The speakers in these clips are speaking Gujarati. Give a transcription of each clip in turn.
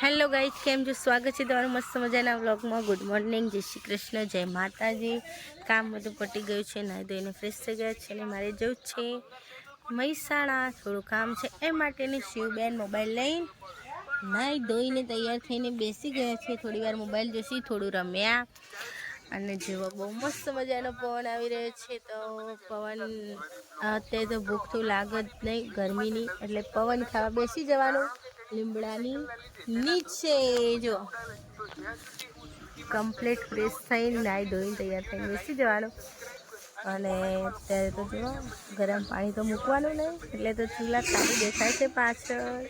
હેલો ગાઈઝ કેમ છો? સ્વાગત છે તમારું મસ્ત મજાના વ્લોગમાં. ગુડ મોર્નિંગ જય શ્રી કૃષ્ણ, જય માતાજી. કામ બધું પટી ગયું છે, નાહી ધોઈને ફ્રેશ થઈ ગયા છે અને મારે જવું છે મહેસાણા. થોડું કામ છે એ માટેની શિવબેન મોબાઈલ લઈને નાહી ધોઈને તૈયાર થઈને બેસી ગયા છે. થોડી વાર મોબાઈલ જોશી, થોડું રમ્યા અને જેવો બહુ મસ્ત મજાનો પવન આવી રહ્યો છે તો પવન, અત્યારે તો ભૂખ તો લાગત નહીં ગરમીની, એટલે પવન ખાવા બેસી જવાનું. લીમડાની નીચે જો. કમ્પ્લીટ ફ્રેશ થઈને નાહી ધોઈને તૈયાર થઈને બેસી જવાનું. અને અત્યારે તો જો ગરમ પાણી તો મૂકવાનું નહીં, એટલે તો ચૂલા ખાલી દેખાય છે પાછળ.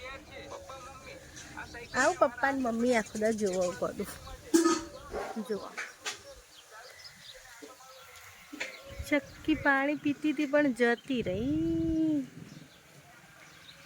આવું પપ્પા ને મમ્મી આખો દા જોવો કરું જુઓ. ચક્કી પાણી પીતી હતી પણ જતી રહી.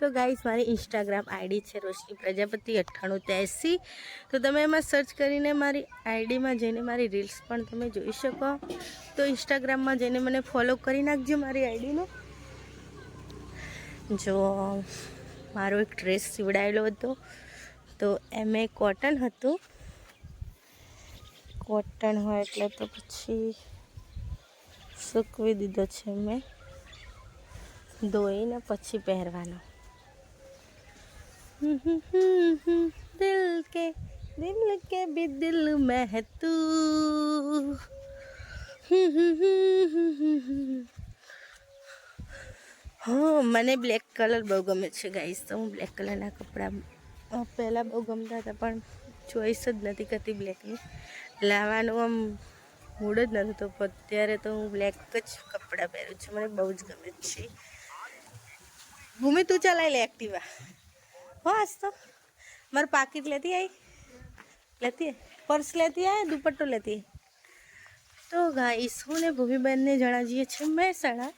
તો ગાઈઝ મારી ઇન્સ્ટાગ્રામ આઈડી છે રોશની પ્રજાપતિ અઠ્ઠાણું ત્યાસી. તો તમે એમાં સર્ચ કરીને મારી આઈડીમાં જઈને મારી રીલ્સ પણ તમે જોઈ શકો. તો ઇન્સ્ટાગ્રામમાં જઈને મને ફોલો કરી નાખજો મારી આઈડીનો. જો, મારો એક ડ્રેસ સીવડાયેલો હતો. તો એમે કોટન હતું. કોટન હોય એટલે તો પછી સૂકવી દીધો છે મેં. ધોઈને પછી પહેરવાનો. દિલ કે દિલ કે भी दिल में है तू હા મને બ્લેક કલર બહુ ગમે છે ગાઈસ તો હું બ્લેક કલરના કપડાં અ, પહેલાં બહુ ગમતા હતા પણ ચોઈસ જ નથી કરતી બ્લેકની લાવવાનું આમ મૂડ જ નથી તો અત્યારે તો હું બ્લેક જ કપડાં પહેરું છું મને બહુ જ ગમે છે ભૂમિ તું ચલાવી લે એક્ટિવા હો આજ તો. મારું પાકીટ લેતી આવી લેતી? પર્સ લેતી આવે દુપટ્ટો લેતી તો ગાઈસ, હું ને ભૂમિબેનને જણાવીએ છીએ મહેસાણા.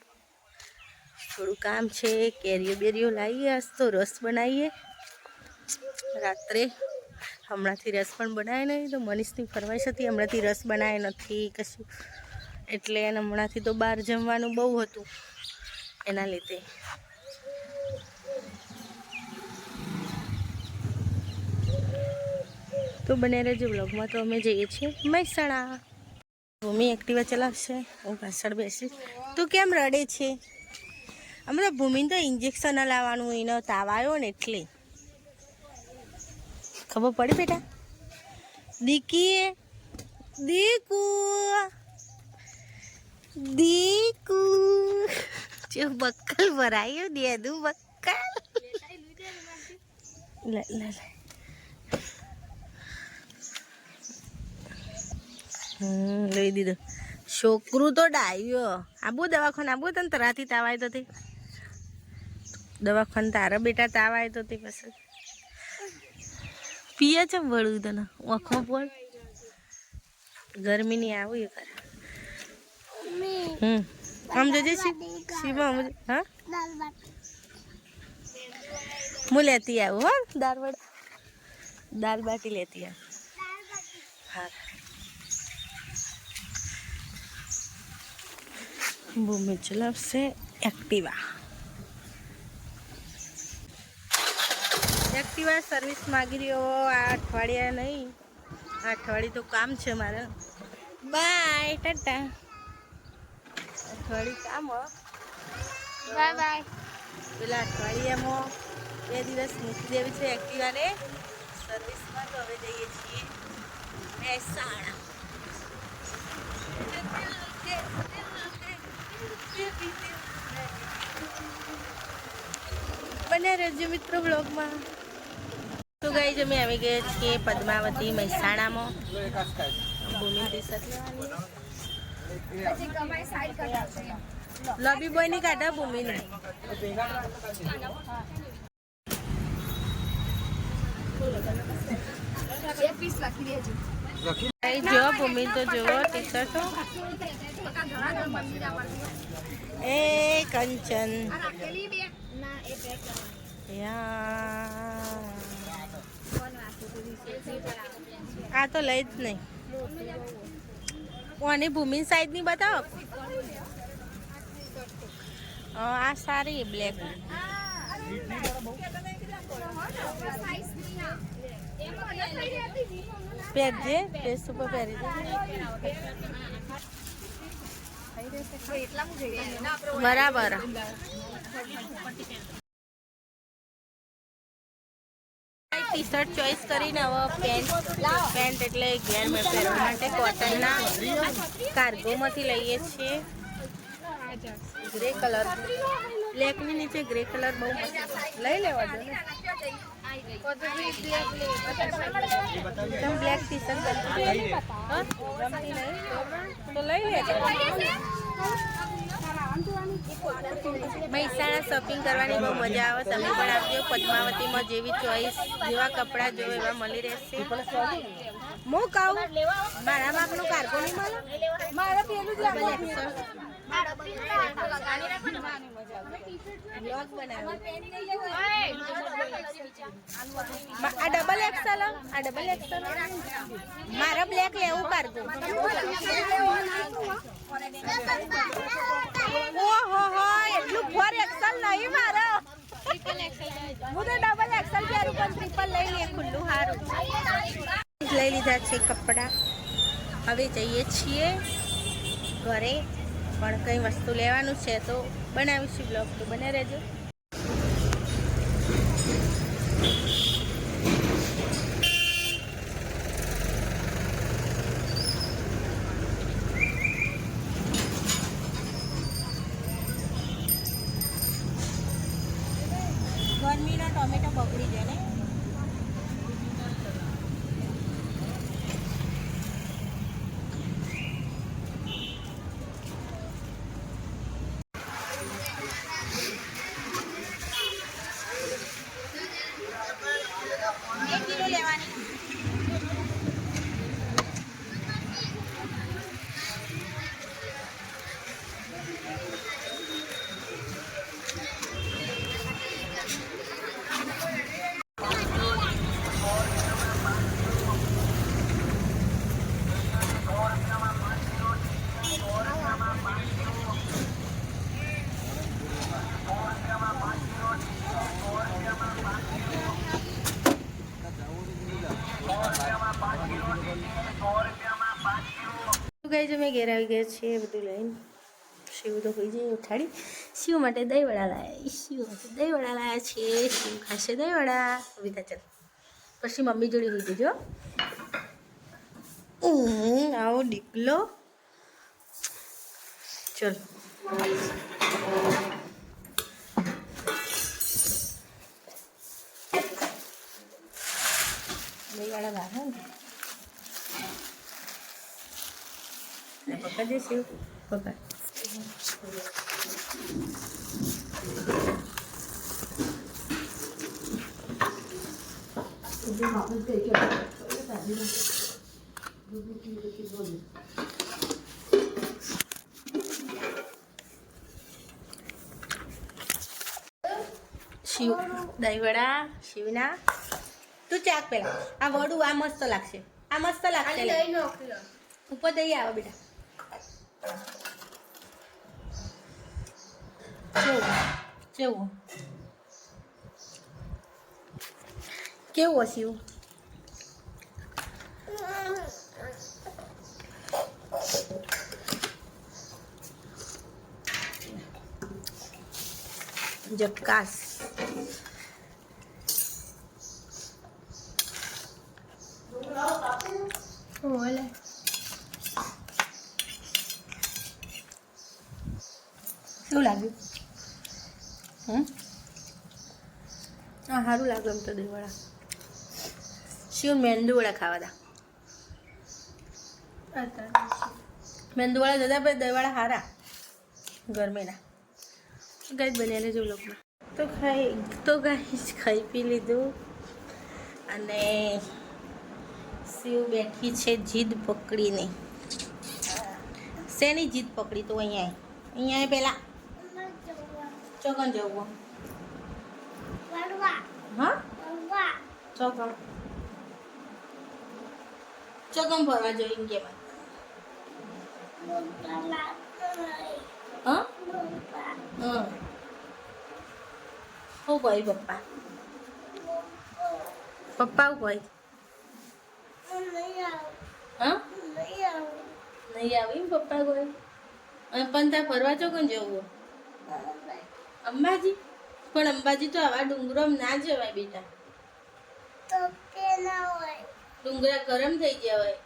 થોડું કામ છે, કેરીઓ બેરીઓ લાવીએ, આજ તો રસ બનાવીએ. રાત્રે હમણાંથી રસ પણ બનાવે નહીં, તો મનીષની ફરમાઈશ હતી, હમણાંથી રસ બનાવે નથી, કશું. એટલે એને હમણાંથી તો બહાર જમવાનું બહુ હતું, એના લીધે. તો બને રહેજો બ્લોગમાં તો અમે જઈએ છીએ મહેસાણા. ભૂમિ એક્ટિવા ચલાવશે. હું પાછળ બેસીશ. તું કેમ રડે છે? હમણાં ભૂમિને તો ઇન્જેક્શન લાવવાનું, એનો તાવ આવ્યો ને એટલે. ખબર પડી બેટા? દીકીએ, દીકુ! દીકુ! જો બક્કલ ભરાયું દેદું બક્કલ. લે લે લે. હમ લઈ દીધો. છોકરું તો ડાયો આબુ દવાખાને આબુ તને તરાથી તાવ આવ્યો તો. દવાખાને તારા બેટા તાવ આવ્યો તો પછી. પીએ છે વળું તને? આંખમાં પણ ગરમીની આવું એ કરે. હમ આમ જજે જ- હા? હું લેતી આવું હો? દાળ વડા. દાળ બાટી લેતી આવું. હા ભૂમિ ચલાવશે એક્ટિવા એક્ટિવા સર્વિસ માગી રહ્યો આ અઠવાડિયા નહીં આ અઠવાડિયે તો કામ છે મારે બાય ટાટા અઠવાડિયું કામ હો બાય બાય પેલા અઠવાડિયામાં બે દિવસ મૂકી દેવી છે એક્ટિવાને. સર્વિસમાં તો હવે જઈએ છીએ મહેસાણા. બને રહેજો મિત્રો બ્લોગમાં તો ગઈ અમે આવી ગયા છીએ પદ્માવતી મહેસાણામાં. ભૂમિ લેવાની લોબી બોયની કાઢા ભૂમિ ને. જો ભૂમિ તો જુઓ ટી શર્ટો એ કંચન. આ તો લઈ જ નહીં. કોની ભૂમિ સાઈડની બતાવો આ સારી બ્લેક પહેરજે ડ્રેસ ઉપર પહેરી દે બરાબર. ટી શર્ટ ચોઈસ કરીને હવે પેન્ટ પેન્ટ એટલે ઘેર મેં પહેરવા માટે કોટનના કાર્ગોમાંથી લઈએ છીએ. ગ્રે કલર બ્લેકની નીચે ગ્રે કલર બહુ લઈ લેવા દો ને. બ્લેક ટી શર્ટ લઈ લેજો. Bye. મહેસાણા શોપિંગ કરવાની બહુ મજા આવે. તમે પણ આવજો પદ્માવતીમાં જેવી ચોઈસ જેવા કપડાં જો એવા મળી રહેશે. હું કહું મારા માપનું કાર્ગો નહીં મળે? મારા પેલું જ આ ડબલ એક્સલ આ ડબલ એક્સલ મારા બ્લેક લેવું કાર્ગો એક્સલ નહીં મારો. હું તો ડબલ એક્સલ પહેરું પણ ટ્રિપલ લઈ લઈએ ખુલ્લું સારું લઈ લીધા છે કપડાં. હવે જઈએ છીએ ઘરે. પણ કંઈ વસ્તુ લેવાનું છે તો બનાવીશું બ્લોગ તો બને રહેજો ગરમીના ટોમેટો બગડી જાય ને એક કિલો લેવાની ગઈ અમે ઘેર આવી ગયા છીએ બધું લઈને. શિવ તો હોઈ જાય, ઉઠાડી. શિવ માટે દહીંવડા લાયા. શિવ માટે દહીંવડા લાયા છે શિવ ખાશે દહીંવડા. વિધા ચાલ. પછી મમ્મી જોડે હોઈ જજો. આવો ડીકલો. ચલ. દહીંવડા લાવે ને? ને પકડ દે શિવ પકડ શિવ દહીંવડા શિવના તું ચાક પેલા આ વડું આ મસ્ત લાગશે આ મસ્ત લાગશે લે. ઉપર દહીં આવે બેટા કેવું? કેવું? કેવું હસ્યું જબકાસ ઓલે શું લાગ્યું? હમ? હા સારું લાગે એમ તો દહીંવડા. શિવ મેંદુવડા ખાવા દા. મેંદુવડા દાદા ભાઈ દહીંવાળા સારા ગરમીના. ગાય બન્યા લેજો લોકમાં તો ખાઈ, તો ગાઈ ખાઈ પી લીધું. અને શિવ બેઠી છે જીદ પકડીને. શેની જીદ પકડી તો અહીંયા. અહીંયા પેલા ચોકન જવું હા ચોકન ચોકન ફરવા જવું કે હા હા હું કોઈ પપ્પા પપ્પા હું કોઈ હા નહીં આવી પપ્પા કોઈ અને પણ ત્યાં ફરવા ચોકન જવું અંબાજી? પણ અંબાજી તો આવા ડુંગરો ના જવાય બેટા. ડુંગરા ગરમ થઈ ગયા હોય.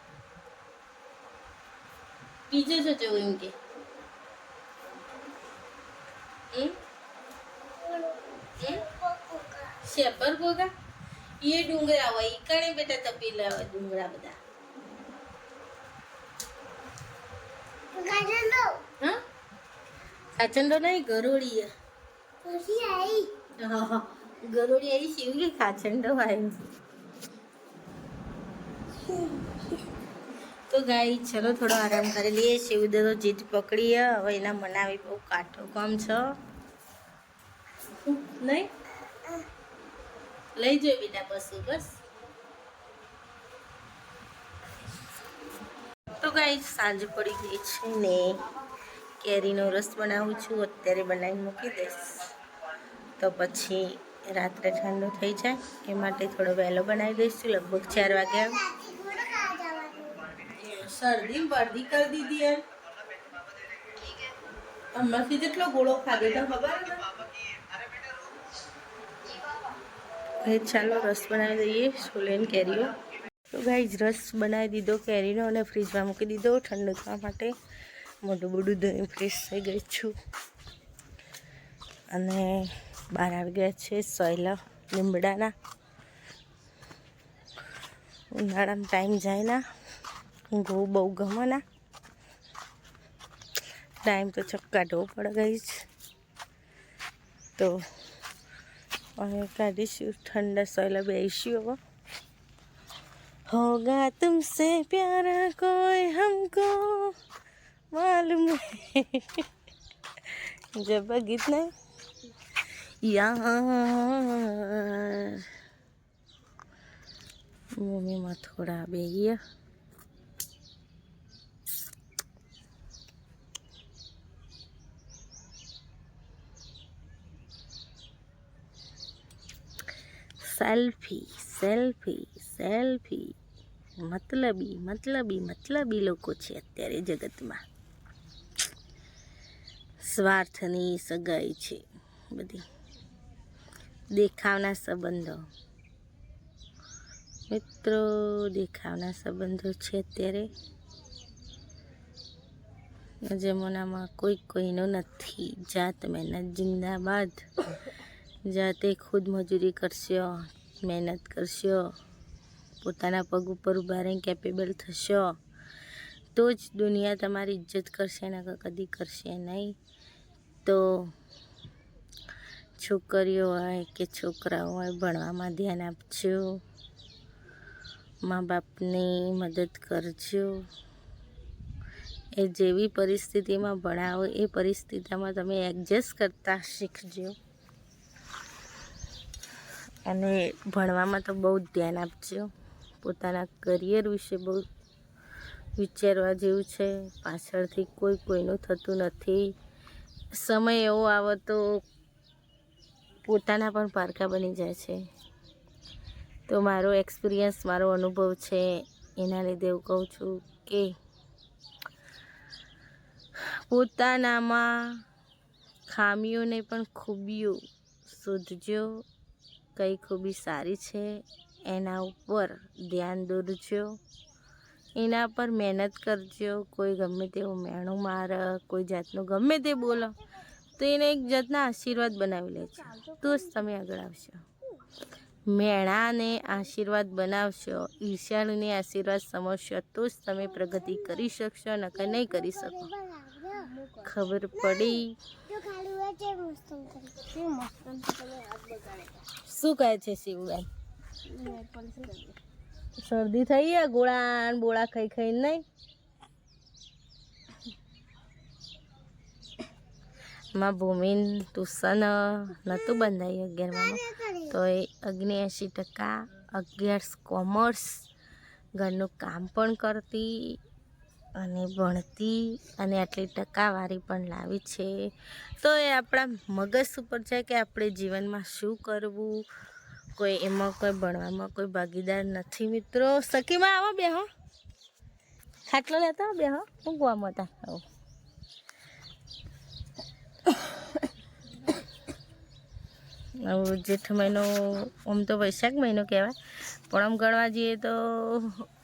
બીજે શું જવું એમ કે? શેપર ગોગા એ ડુંગરા હોય ઈ કણે બેટા તપેલા હોય ડુંગરા બધા. હા? કાચંડો નહીં ગરોળી હા ગરોળી આવી શિવ કે કાચંડો આવ્યો તો ગાઈ, ચલો થોડો આરામ કરી લઈએ. શિવદે તો જીત પકડીએ. હવે એના મનાવી બહુ કાઠો કામ છે. નહીં? લઈ જોઈ બેટા પશુ, બસ. તો ગાઈ, સાંજ પડી ગઈ છે ને. કેરીનો રસ બનાવું છું. અત્યારે બનાવીને મૂકી દઈશ. તો પછી રાત્રે ઠંડુ થઈ જાય એ માટે થોડો વહેલો બનાવી દઈશું લગભગ ચાર વાગ્યા શરદી બરદી કરી દીધી યાર હમણાંથી જેટલો ગોળો ખાધો તો ખબર ને? ચાલો રસ બનાવી દઈએ સોલેન કેરીઓ. તો ગાઈઝ રસ બનાવી દીધો કેરીનો અને ફ્રીજમાં મૂકી દીધો ઠંડુ થવા માટે. મોઢું બોડું ધોઈને ફ્રેશ થઈ ગઈ છું. અને બહાર આવી ગયા છે સોયલા લીમડાના ઉનાળામાં ટાઈમ જાય ના ઊંઘવું બહુ ગમે ના ટાઈમ તો ચક્કાટવો પડે ગઈ છે તો હવે કાઢીશું ઠંડા સોયલા બેસીશું હવે होगा तुमसे प्यारा कोई हमको मालूम है जब गीत नहीं यार મમ્મીમાં થોડા બે ગયા સેલ્ફી સેલ્ફી સેલ્ફી. મતલબી મતલબી મતલબી લોકો છે અત્યારે જગતમાં. સ્વાર્થની સગાઈ છે બધી. દેખાવના સંબંધો. મિત્રો, દેખાવના સંબંધો છે અત્યારે. જમાનામાં કોઈ કોઈનો નથી. જાત મહેનત જિંદાબાદ. જાતે ખુદ મજૂરી કરશો, મહેનત કરશો, પોતાના પગ ઉપર ઊભા રહીને કેપેબલ થશો. તો જ દુનિયા તમારી ઇજ્જત કરશે ને કદી કરશે નહીં. તો છોકરીઓ હોય કે છોકરાઓ હોય, ભણવામાં ધ્યાન આપજો. મા બાપની મદદ કરજો. એ જેવી પરિસ્થિતિમાં ભણાવો, એ પરિસ્થિતિમાં તમે એડજસ્ટ કરતા શીખજો. અને ભણવામાં તો બહુ ધ્યાન આપજો. પોતાના કરિયર વિશે બહુ વિચારવા જેવું છે. પાછળથી કોઈ કોઈનું થતું નથી. સમય એવો આવે તો પોતાના પણ પારકા બની જાય છે. તો મારો એક્સપિરિયન્સ મારો અનુભવ છે, એના લીધે હું કહું છું કે પોતાનામાં ખામીઓને પણ ખૂબીઓ શોધજો, કઈ ખૂબી સારી છે, એના ઉપર ધ્યાન દોરજો, એના પર મહેનત કરજો, કોઈ ગમે તેવું મેણું મારે, કોઈ જાતનું ગમે તે બોલો. તો એને એક જાતના આશીર્વાદ બનાવી લેજો તો જ તમે આગળ આવશો. મેણાને આશીર્વાદ બનાવશો ઈર્ષ્યાળુને આશીર્વાદ સમજશો તો જ તમે પ્રગતિ કરી શકશો નકર નહીં કરી શકો. ખબર પડી. શું કહે છે શિવબેન? શરદી થઈ ગયા ગોળા બોળા ખાઈ ખાઈ નહીં? માં ભૂમિન ટ્યુશન નહોતું બંધાયું અગિયારમાં. તો એ અગ્નિએંશી ટકા અગિયાર કોમર્સ, ઘરનું કામ પણ કરતી અને ભણતી અને આટલી ટકાવારી પણ લાવી છે. તો એ આપણા મગજ ઉપર છે કે આપણે જીવનમાં શું કરવું? કોઈ એમાં કોઈ ભણવામાં કોઈ ભાગીદાર નથી મિત્રો. સખીમાં આવો બે હો. ખાટલો લેતા આવો બે હો. ઊંઘવામાં હતા આવું. જેઠ મહિનો, આમ તો વૈશાખ મહિનો કહેવાય. પણ આમ ગણવા જઈએ તો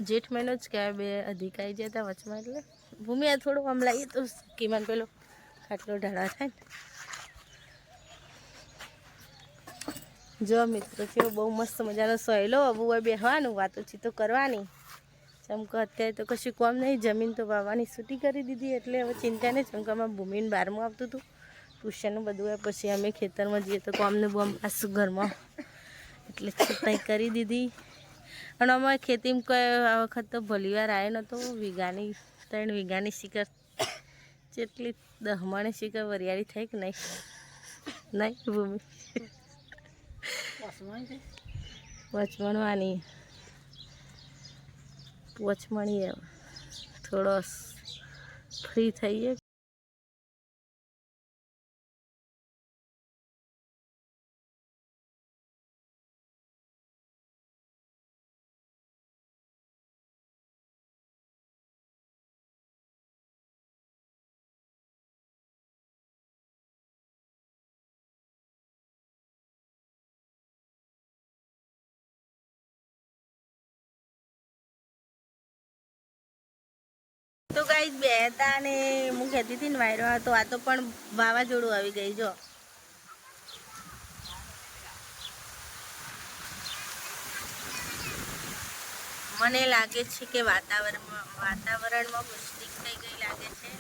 જેઠ મહિનો જ કહેવાય, બે અધિક આવી જતા વચમાં એટલે. ભૂમિ, આ થોડું આમ લાવીએ તો કિમાન પેલો ખાટલો ઢાળવા થાય ને. જો મિત્રો છે બહુ મસ્ત મજાનો સહેલો અબુ હોય બેહવાનું તો કરવાની. ચમકો અત્યારે તો કશું કોમ નહીં, જમીન તો વાવવાની છૂટી કરી દીધી, એટલે હવે ચિંતા નહીં ચમકામાં ભૂમિને બારમું આવતું હતું. ટ્યુશનનું બધું હોય, પછી અમે ખેતરમાં જઈએ તો કોમને બોમ પાછું ઘરમાં. એટલે છૂટાઈ કરી દીધી. અને અમારે ખેતીમાં કોઈ આ વખત તો ભલી વાર આવ્યો નહોતો વીઘાની, ત્રણ વીઘાની શિખર જેટલી દહમાણી શિખર વરિયાળી થઈ કે નહીં? નહીં ભૂમિ. વચમણવાની. વચમણીએ થોડો ફ્રી થઈએ. તો ગાઈ બે હતા હું કહેતી હતી વાયરો હતો. આ તો પણ વાવાઝોડું આવી ગઈ જો. મને લાગે છે કે વાતાવરણમાં વાતાવરણમાં મુશ્કેલ થઈ ગઈ લાગે છે.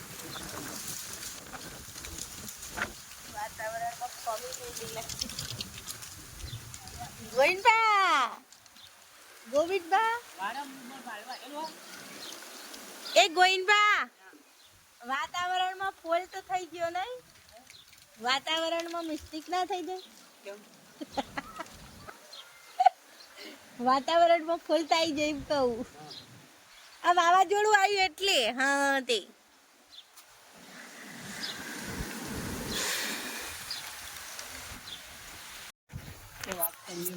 વાતાવરણમાં કમી થઈ ગઈ લાગે છે. ગોવિંદબા ગોવિંદબા એ ગોઈનબા વાતાવરણમાં ફોલ તો થઈ ગયો નહીં. વાતાવરણમાં મિસ્ટેક ના થઈ જાય. વાતાવરણમાં ફોલ થઈ જાય એમ કહું. આ વાવાઝોડું આવ્યું એટલે હા તે.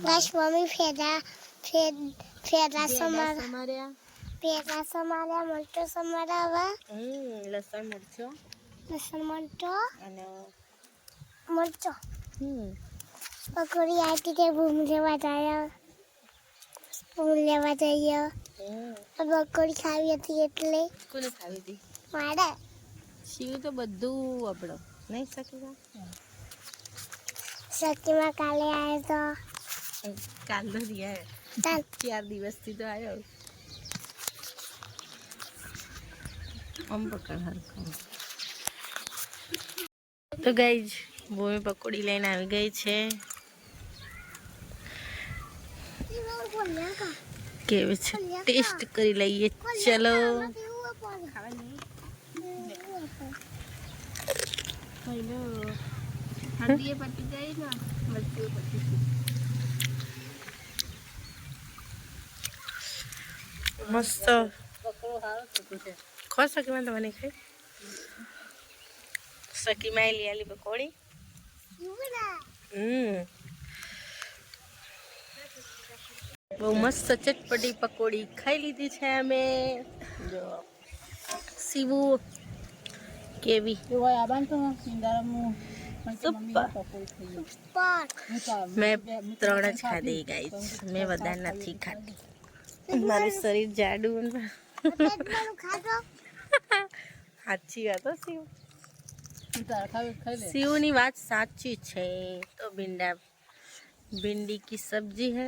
બસ મમ્મી ફેરા ફેર સમાર સમાર્યા સમારા મરચો સમારાવા હમ લસણ મરચો. લસણ મરચો. અને મરચો. હમ. પકોડી આવતી તે બૂમ લેવા જાય. બૂમ લેવા જઈએ. પકોડી ખાવી હતી એટલે. કોને ખાવી હતી? મારે. શિવ તો બધું આપણો નહીં શકી સખીમાં કાલે આવ્યો કાલ તો રહ્યા તો ચાલ. ચાર દિવસથી તો આવ્યો આમ પકડ હરખું તો ગઈ જ ભૂમિ પકોડી લઈને આવી ગઈ છે. કેવી છે? ટેસ્ટ કરી લઈએ. ચલો. મસ્ત. ખો તો તમને ખાઈ સકીમાં લઈ આલી પકોડી. હમ. બહુ મસ્ત ચટપટી પકોડી ખાઈ લીધી છે અમે. જો. સીવું કેવી? સુપર. મેં ત્રણ જ ખાધી ગાય મેં વધારે નથી ખાધી. મારું શરીર જાડું સાચી વાત હો શિવ શિવની વાત સાચી છે તો ભીંડા भिंडी की सब्जी है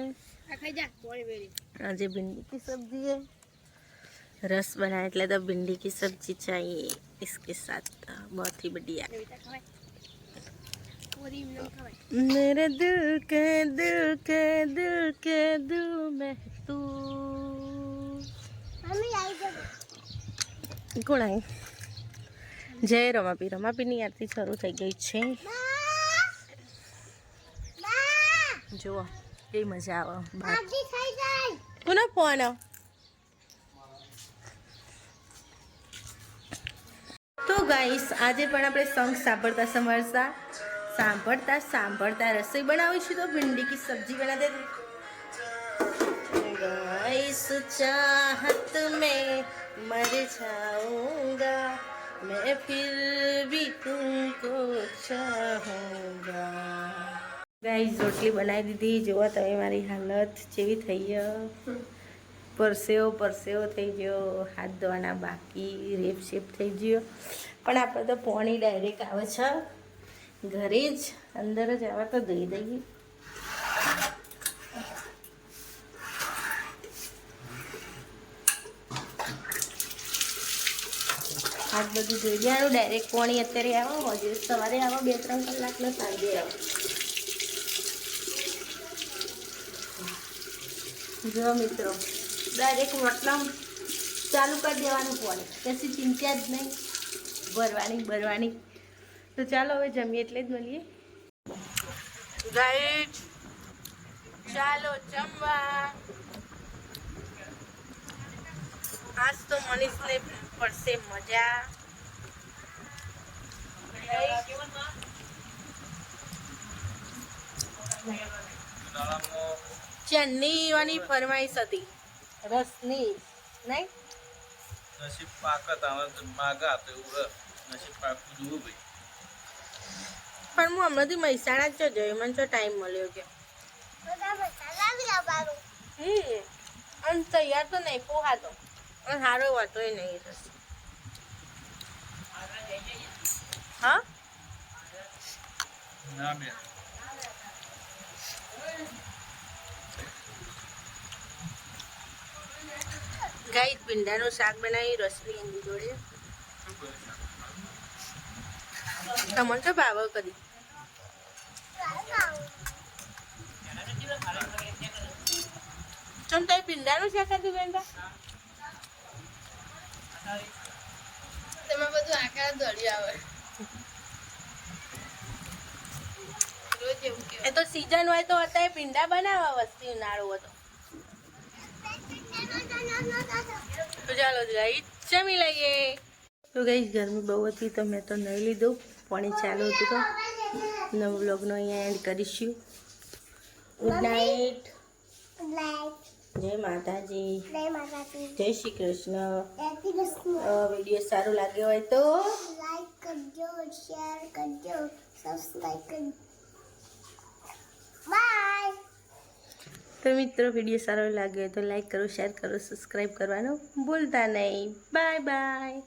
आज ये भिंडी की सब्जी है रस बनाए એટલે તો भिंडी की सब्जी चाहिए इसके साथ बहुत ही बढ़िया मेरे दिल के दिल के दिल के दिल में तू મમ્મી આવી જાવ કોણ આવી જય રમાપી. રમાપીની આરતી શરૂ થઈ ગઈ છે. જુઓ એ મજા આવે. કોનો ફોન? તો ગાઈસ, આજે પણ આપણે સોંગ સાંભળતા સંભાળતા સાંભળતા સાંભળતા રસોઈ બનાવી છું તો ભીંડી કી સબ્જી બના દે. ગાઈસ, ચાહત મેં મર જાઉંગા मैं फिर भी तुमको चाहूंगा ગાઈસ રોટલી બનાવી દીધી જોવા તમે મારી હાલત જેવી થઈ ગયો પરસેવો પરસેવો થઈ ગયો હાથ ધોવાના બાકી રેપ શેપ થઈ ગયો પણ આપણે તો પોણી ડાયરેક્ટ આવે છે ઘરે જ અંદર જ આવે તો ધોઈ દઈએ હાથ બધું ધોઈ દેવાનું ડાયરેક્ટ પાણી અત્યારે આવો. હજુ સવારે આવો, બે ત્રણ કલાકનો સાંજે આવો. જો મિત્રો ડાયરેક્ટ મતલબ ચાલુ કરી દેવાનું પાણી. કશી ચિંતા જ નહીં. ભરવાની ભરવાની. તો ચાલો, હવે જમીએ એટલે જ મળીએ. રાઈટ ચાલો જમવા. આજ તો મનીષને પડશે મજા. ચન્નીવાની ફરમાઈશ હતી. રસની નહીં? નસીબ પાકત આવે માગા તો એવું નસીબ પાકું જોવું ભાઈ? પણ હું હમણાંથી મહેસાણા જ જઈ મને તો ટાઈમ મળ્યો કે. હમ અને તૈયાર તો નહીં પોહાતો સારો વાતો નહીં રસ. હા? ના બેન. ગાઈ ભીંડાનું શાક બનાવી રસની એની જોડે. તમને તો ભાવ કરી ચમ તમે ભીંડાનું શાક હતું બેનબા તેમાં બધું આકાર દોડી આવે રોજ એવું કે એ તો સીઝન હોય તો અત્યારે ભીંડા બનાવવા વસ્તી ઉનાળો હતો. તો ચાલો ગાઈ જમી લઈએ તો ગઈ ગરમી બહુ હતી તો મેં તો નહીં લીધું. પાણી ચાલુ હતું તો નવ વ્લોગનો અહીંયા એન્ડ કરીશું. ગુડ નાઇટ લાઈક જય માતાજી. જય માતાજી. જય શ્રી કૃષ્ણ. જય શ્રી કૃષ્ણ. વીડિયો સારો લાગ્યો હોય તો? લાઈક કરજો શેર કરજો સબસ્ક્રાઇબ કરજો. બાય તો મિત્રો વીડિયો સારો લાગ્યો હોય તો લાઈક કરો શેર કરો સબસ્ક્રાઈબ કરવાનું ભૂલતા નહીં. Bye bye